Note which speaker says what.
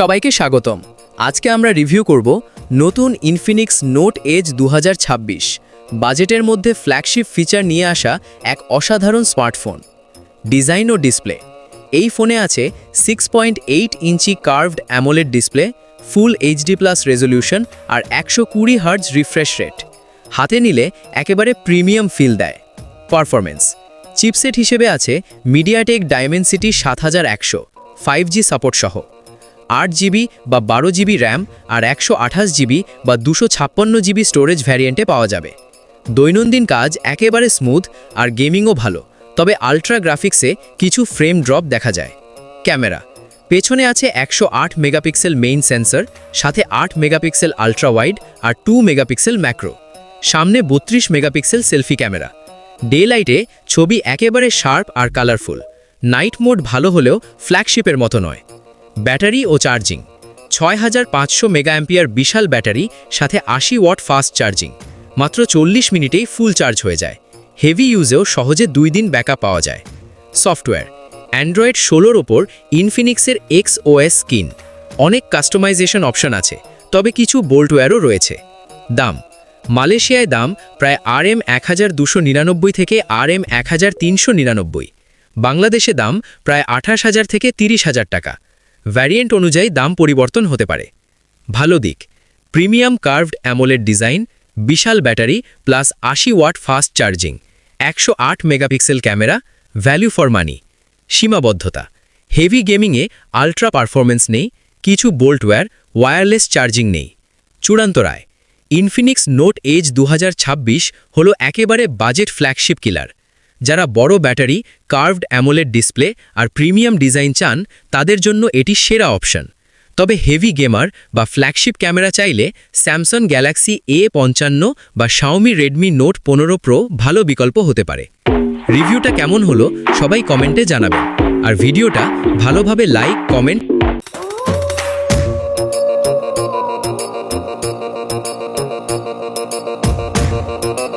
Speaker 1: সবাইকে স্বাগতম। আজকে আমরা রিভিউ করব নতুন ইনফিনিক্স নোট এজ দু হাজার ছাব্বিশ। বাজেটের মধ্যে ফ্ল্যাগশিপ ফিচার নিয়ে আসা এক অসাধারণ স্মার্টফোন ডিজাইন ও ডিসপ্লে এই ফোনে আছে সিক্স পয়েন্ট এইট ইঞ্চি curved AMOLED display full HD plus resolution আর একশো কুড়ি হার্জ রিফ্রেশ রেট হাতে নিলে একেবারে প্রিমিয়াম ফিল দেয়। পারফরমেন্স চিপসেট হিসেবে আছে মিডিয়াটেক ডায়মেনসিটি সাত হাজার একশো ফাইভ জি সাপোর্ট সহ। আট জিবি বা বারো জিবি র্যাম আর একশো আঠাশ জিবি বা দুশো ছাপ্পান্ন জিবি স্টোরেজ ভ্যারিয়েন্টে পাওয়া যাবে। দৈনন্দিন কাজ একেবারে স্মুথ আর গেমিংও ভালো, তবে আলট্রা গ্রাফিক্সে কিছু ফ্রেম ড্রপ দেখা যায়। ক্যামেরা, পেছনে আছে একশো আট মেগাপিক্সেল মেইন সেন্সর সাথে আট মেগাপিক্সেল আলট্রা ওয়াইড আর টু মেগাপিক্সেল ম্যাক্রো সামনে বত্রিশ মেগাপিক্সেল সেলফি ক্যামেরা ডে লাইটে ছবি একেবারে শার্প আর কালারফুল নাইট মোড ভালো হলেও ফ্ল্যাগশিপের মতো নয়। ব্যাটারি ও চার্জিং। ছয় হাজার পাঁচশো মেগা অ্যাম্পিয়ার বিশাল ব্যাটারি, সাথে আশি ওয়াট ফাস্ট চার্জিং। মাত্র চল্লিশ মিনিটেই ফুল চার্জ হয়ে যায়। হেভি ইউজেও সহজে দুই দিন ব্যাকআপ পাওয়া যায়। সফটওয়্যার, অ্যান্ড্রয়েড ষোলোর ওপর ইনফিনিক্সের এক্স ওএস স্কিন। অনেক কাস্টমাইজেশন অপশন আছে, তবে কিছু বোল্টওয়্যারও রয়েছে। দাম, মালয়েশিয়ায় দাম প্রায় আর এম এক থেকে আর এম এক হাজার তিনশো নিরানব্বই। বাংলাদেশে দাম প্রায় আঠাশ হাজার থেকে তিরিশ হাজার টাকা। ভ্যারিয়েন্ট অনুযায়ী দাম পরিবর্তন হতে পারে। ভালো দিক প্রিমিয়াম কার্ভড অ্যামোলেড ডিজাইন বিশাল ব্যাটারি প্লাস আশি ওয়াট ফাস্ট চার্জিং একশো আট megapixel camera value for money সীমাবদ্ধতা হেভি গেমিংয়ে আলট্রা পারফরমেন্স নেই, কিছু বোল্টওয়্যার ওয়্যারলেস চার্জিং নেই। চূড়ান্ত রায় ইনফিনিক্স নোট এজ দু হল একেবারে বাজেট ফ্ল্যাগশিপ কিলার যারা বড় ব্যাটারি, কার্ভড অ্যামোলেড ডিসপ্লে আর প্রিমিয়াম ডিজাইন চান, তাদের জন্য এটি সেরা অপশন তবে হেভি গেমার বা ফ্ল্যাগশিপ ক্যামেরা চাইলে স্যামসাং গ্যালাক্সি এ পঞ্চান্ন বা শাওমি রেডমি নোট পনেরো প্রো ভালো বিকল্প হতে পারে রিভিউটা কেমন হলো, সবাই কমেন্টে জানাবে আর ভিডিওটা ভালোভাবে লাইক, কমেন্ট Thank you.